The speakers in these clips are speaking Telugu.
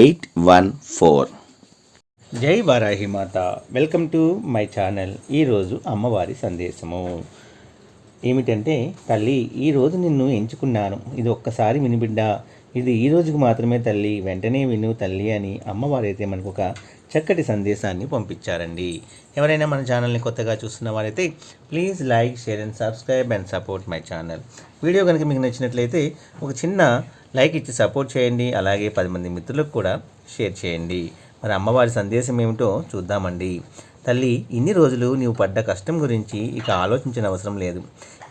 eight one four. జై వారాహి మాత. Welcome to my channel. ఈరోజు అమ్మవారి సందేశము. ఏమిటంటే తల్లి ఈరోజు నిన్ను ఎంచుకున్నాను. ఇది ఒక్కసారి వినిబిడ్డ. ఇది ఈ రోజుకి మాత్రమే తల్లి. వెంటనే విను తల్లి అని అమ్మవారైతే మనకు ఒక చక్కటి సందేశాన్ని పంపించారండి. ఎవరైనా మన ఛానల్ని కొత్తగా చూస్తున్న వారైతే please like share and subscribe and support my channel. Video కనుక మీకు నచ్చినట్లయితే ఒక చిన్న లైక్ ఇచ్చి సపోర్ట్ చేయండి అలాగే పది మంది మిత్రులకు కూడా షేర్ చేయండి. మరి అమ్మవారి సందేశం ఏమిటో చూద్దామండి. తల్లి ఇన్ని రోజులు నీవు పడ్డ కష్టం గురించి ఇక ఆలోచించిన అవసరం లేదు.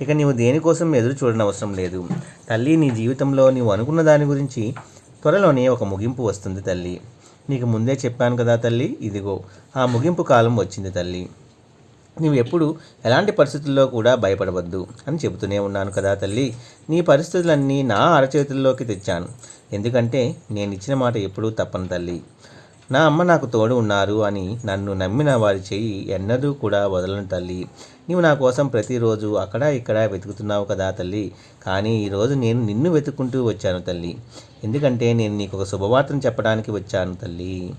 ఇక నీవు దేనికోసం ఎదురు చూడని అవసరం లేదు. తల్లి నీ జీవితంలో నీవు అనుకున్న దాని గురించి త్వరలోనే ఒక ముగింపు వస్తుంది తల్లి. నీకు ముందే చెప్పాను కదా తల్లి ఇదిగో ఆ ముగింపు కాలం వచ్చింది తల్లి. నీవు ఎప్పుడు ఎలాంటి పరిస్థితుల్లో కూడా భయపడవద్దు అని చెబుతూనే ఉన్నాను కదా తల్లి. నీ పరిస్థితులన్నీ నా అరచేతుల్లోకి తెచ్చాను. ఎందుకంటే నేను ఇచ్చిన మాట ఎప్పుడూ తప్పను తల్లి. నా అమ్మ నాకు తోడు ఉన్నారు అని నన్ను నమ్మిన వారి చెయ్యి ఎన్నడూ కూడా వదలను తల్లి. నీవు నా కోసం ప్రతిరోజు అక్కడ ఇక్కడ వెతుకుతున్నావు కదా తల్లి. కానీ ఈరోజు నేను నిన్ను వెతుక్కుంటూ వచ్చాను తల్లి. ఎందుకంటే నేను నీకు ఒక శుభవార్తను చెప్పడానికి వచ్చాను తల్లి.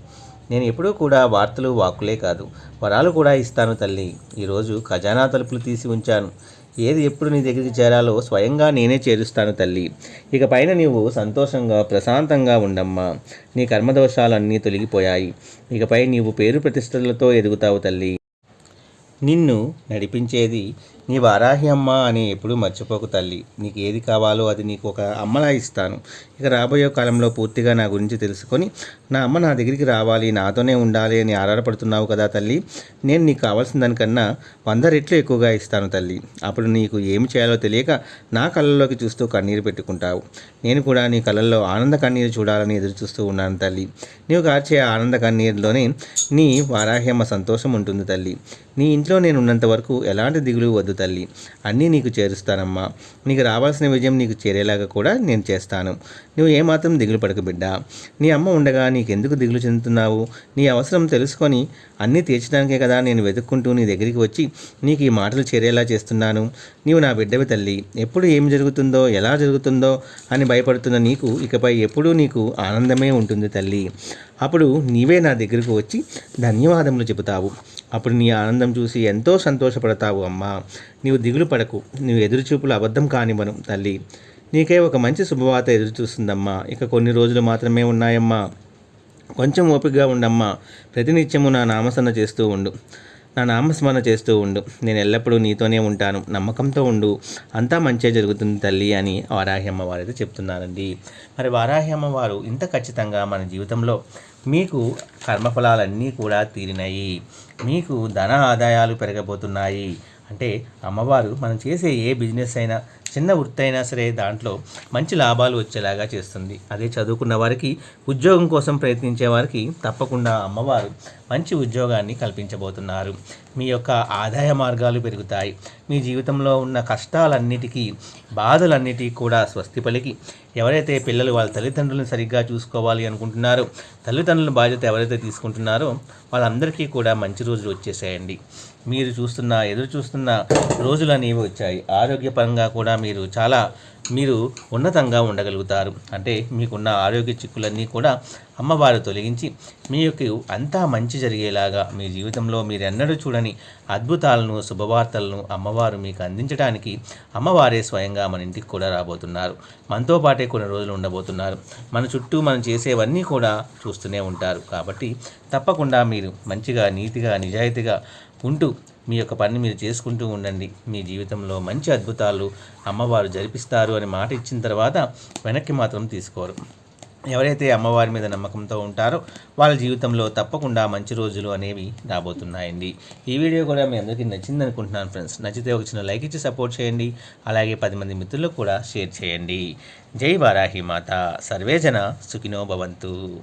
నేను ఎప్పుడూ కూడా వార్తలు వాక్కులే కాదు. వరాలు కూడా ఇస్తాను తల్లి. ఈరోజు ఖజానా తలుపులు తీసి ఉంచాను. ఏది ఎప్పుడు నీ దగ్గరికి చేరాలో స్వయంగా నేనే చేరుస్తాను తల్లి. ఇక పైన నీవు సంతోషంగా ప్రశాంతంగా ఉండమ్మా. నీ కర్మదోషాలన్నీ తొలగిపోయాయి. ఇకపై నీవు పేరు ప్రతిష్టలతో ఎదుగుతావు తల్లి. నిన్ను నడిపించేది నీ వారాహి అమ్మ అని ఎప్పుడూ మర్చిపోకు తల్లి. నీకు ఏది కావాలో అది నీకు ఒక అమ్మలా ఇస్తాను. ఇక రాబోయే కాలంలో పూర్తిగా నా గురించి తెలుసుకొని నా అమ్మ నా దగ్గరికి రావాలి నాతోనే ఉండాలి అని ఆధారపడుతున్నావు కదా తల్లి. నేను నీకు కావాల్సిన దానికన్నా వంద రెట్లు ఎక్కువగా ఇస్తాను తల్లి. అప్పుడు నీకు ఏమి చేయాలో తెలియక నా కళ్ళల్లోకి చూస్తూ కన్నీరు పెట్టుకుంటావు. నేను కూడా నీ కళ్ళల్లో ఆనంద కన్నీరు చూడాలని ఎదురు చూస్తూ ఉన్నాను తల్లి. నీవు కార్చే ఆనంద కన్నీరులోనే నీ వారాహ్యమ్మ సంతోషం ఉంటుంది తల్లి. నీ ఇంట్లో నేను ఉన్నంత వరకు ఎలాంటి దిగులు వద్దు తల్లి. అన్నీ నీకు చేరుస్తానమ్మా. నీకు రావాల్సిన విజయం నీకు చేరేలాగా కూడా నేను చేస్తాను. నువ్వు ఏమాత్రం దిగులు పడక బిడ్డ. నీ అమ్మ ఉండగా నీకెందుకు దిగులు చెందుతున్నావు? నీ అవసరం తెలుసుకొని అన్నీ తీర్చడానికే కదా నేను వెతుక్కుంటూ నీ దగ్గరికి వచ్చి నీకు ఈ మాటలు చేరేలా చేస్తున్నాను. నీవు నా బిడ్డవి తల్లి. ఎప్పుడు ఏమి జరుగుతుందో ఎలా జరుగుతుందో అని భయపడుతున్న నీకు ఇకపై ఎప్పుడూ నీకు ఆనందమే ఉంటుంది తల్లి. అప్పుడు నీవే నా దగ్గరకు వచ్చి ధన్యవాదములు చెబుతావు. అప్పుడు నీ ఆనందం చూసి ఎంతో సంతోషపడతావు అమ్మా. నీవు దిగులు పడకు. నీవు ఎదురుచూపులు అబద్ధం కానివ్వను తల్లి. నీకే ఒక మంచి శుభవార్త ఎదురు చూస్తుందమ్మా ఇక కొన్ని రోజులు మాత్రమే ఉన్నాయమ్మా. కొంచెం ఓపికగా ఉండమ్మా. ప్రతినిత్యము నా నామసన్న చేస్తూ ఉండు. నా నామస్మరణ చేస్తూ ఉండు. నేను ఎల్లప్పుడూ నీతోనే ఉంటాను. నమ్మకంతో ఉండు. అంతా మంచిగా జరుగుతుంది తల్లి అని వారాహి అమ్మవారు అయితే చెప్తున్నారండి. మరి వారాహి అమ్మవారు ఇంత ఖచ్చితంగా మన జీవితంలో మీకు కర్మఫలాలన్నీ కూడా తీరినాయి. మీకు ధన ఆదాయాలు పెరగబోతున్నాయి. అంటే అమ్మవారు మనం చేసే ఏ బిజినెస్ అయినా చిన్న వృత్తి అయినా సరే దాంట్లో మంచి లాభాలు వచ్చేలాగా చేస్తుంది. అదే చదువుకున్న వారికి ఉద్యోగం కోసం ప్రయత్నించే వారికి తప్పకుండా అమ్మవారు మంచి ఉద్యోగాన్ని కల్పించబోతున్నారు. మీ యొక్క ఆదాయ మార్గాలు పెరుగుతాయి. మీ జీవితంలో ఉన్న కష్టాలన్నిటికీ బాధలన్నిటికీ కూడా స్వస్తి పలికి. ఎవరైతే పిల్లలు వాళ్ళ తల్లిదండ్రులను సరిగ్గా చూసుకోవాలి అనుకుంటున్నారో తల్లిదండ్రుల బాధ్యత ఎవరైతే తీసుకుంటున్నారో వాళ్ళందరికీ కూడా మంచి రోజులు వచ్చేసేయండి. మీరు చూస్తున్న ఎదురు చూస్తున్న రోజులు అనేవి వచ్చాయి. ఆరోగ్యపరంగా కూడా మీరు చాలా మీరు ఉన్నతంగా ఉండగలుగుతారు. అంటే మీకున్న ఆరోగ్య చిక్కులన్నీ కూడా అమ్మవారు తొలగించి మీ యొక్క అంతా మంచి జరిగేలాగా మీ జీవితంలో మీరు ఎన్నడూ చూడని అద్భుతాలను శుభవార్తలను అమ్మవారు మీకు అందించడానికి అమ్మవారే స్వయంగా మన ఇంటికి కూడా రాబోతున్నారు. మనతో పాటే కొన్ని రోజులు ఉండబోతున్నారు. మన చుట్టూ మనం చేసేవన్నీ కూడా చూస్తూనే ఉంటారు. కాబట్టి తప్పకుండా మీరు మంచిగా నీతిగా నిజాయితీగా ఉంటూ మీ యొక్క పని మీరు చేసుకుంటూ ఉండండి. మీ జీవితంలో మంచి అద్భుతాలు అమ్మవారు జరిపిస్తారు అని మాట ఇచ్చిన తర్వాత వెనక్కి మాత్రం తీసుకోరు. ఎవరైతే అమ్మవారి మీద నమ్మకంతో ఉంటారో వాళ్ళ జీవితంలో తప్పకుండా మంచి రోజులు అనేవి రాబోతున్నాయండి. ఈ వీడియో కూడా మీ అందరికీ నచ్చింది అనుకుంటున్నాను ఫ్రెండ్స్. నచ్చితే ఒక చిన్న లైక్ ఇచ్చి సపోర్ట్ చేయండి. అలాగే పది మంది మిత్రులకు కూడా షేర్ చేయండి. జై వారాహి మాత. సర్వేజన సుఖినో భవంతు.